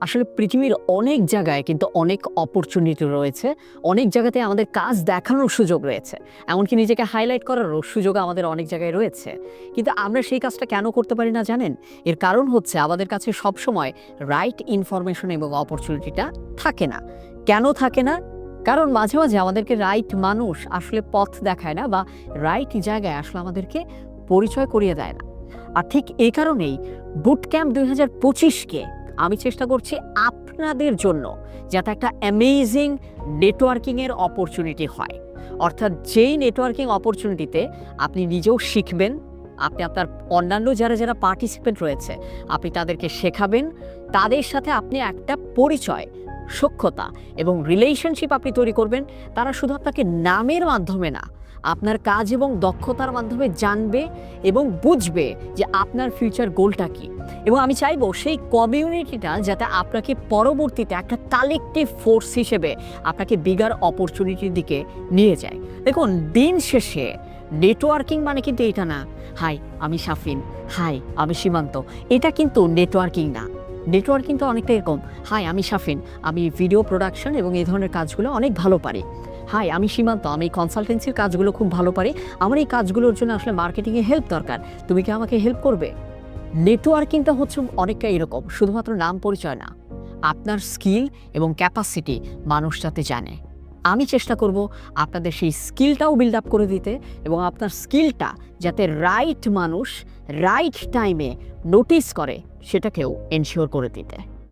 আসলে পৃথিবীর অনেক জায়গায় কিন্তু অনেক অপরচুনিটি রয়েছে। অনেক জায়গাতে আমাদের কাজ দেখানোর সুযোগ রয়েছে। এমনকি নিজেকে হাইলাইট করারও সুযোগ আমাদের অনেক জায়গায় রয়েছে। কিন্তু আমরা সেই কাজটা কেন করতে পারি না জানেন? এর কারণ হচ্ছে আমাদের কাছে সবসময় রাইট ইনফরমেশন এবং অপরচুনিটিটা থাকে না। কেন থাকে না? কারণ মাঝে মাঝে আমাদেরকে রাইট মানুষ আসলে পথ দেখায় না বা রাইট জায়গায় আসলে আমাদেরকে পরিচয় করিয়ে দেয় না। আর ঠিক এই কারণেই বুট ক্যাম্প দুই হাজার পঁচিশকে আমি চেষ্টা করছি আপনাদের জন্য যাতে একটা অ্যামেজিং নেটওয়ার্কিংয়ের অপরচুনিটি হয়। অর্থাৎ যেই নেটওয়ার্কিং অপরচুনিটিতে আপনি নিজেও শিখবেন, আপনি আপনার অন্যান্য যারা যারা পার্টিসিপেন্ট রয়েছে, আপনি তাদেরকে শেখাবেন, তাদের সাথে আপনি একটা পরিচয় সক্ষতা এবং রিলেশনশিপ আপনি তৈরি করবেন, তারা শুধু আপনাকে নামের মাধ্যমে না, আপনার কাজ এবং দক্ষতার মাধ্যমে জানবে এবং বুঝবে যে আপনার ফিউচার গোলটা কী। এবং আমি চাইব সেই কমিউনিটিটা যাতে আপনাকে পরবর্তীতে একটা কালেকটিভ ফোর্স হিসেবে আপনাকে বিগার অপরচুনিটির দিকে নিয়ে যায়। দেখুন, দিন শেষে নেটওয়ার্কিং মানে কিন্তু এটা না। হাই, আমি সাফিন। হাই, আমি সীমান্ত। এটা কিন্তু নেটওয়ার্কিং না। নেটওয়ার্কিং তো অনেকটা এরকম হাই আমি সাফিন আমি ভিডিও প্রোডাকশন এবং এই ধরনের কাজগুলো অনেক ভালো পারি। হাই আমি সীমান্ত। আমি কনসালটেন্সির কাজগুলো খুব ভালো পারি। আমার এই কাজগুলোর জন্য আসলে মার্কেটিংয়ে হেল্প দরকার। তুমি কি আমাকে হেল্প করবে? নেটওয়ার্কিংটা হচ্ছে অনেকটা এরকম। শুধুমাত্র নাম পরিচয় না। আপনার স্কিল এবং ক্যাপাসিটি মানুষ যাতে জানে। আমি চেষ্টা করব আপনাদের সেই স্কিলটাও বিল্ড আপ করে দিতে এবং আপনার স্কিলটা যাতে রাইট মানুষ রাইট টাইমে নোটিস করে সেটাকেও এনশিওর করে দিতে।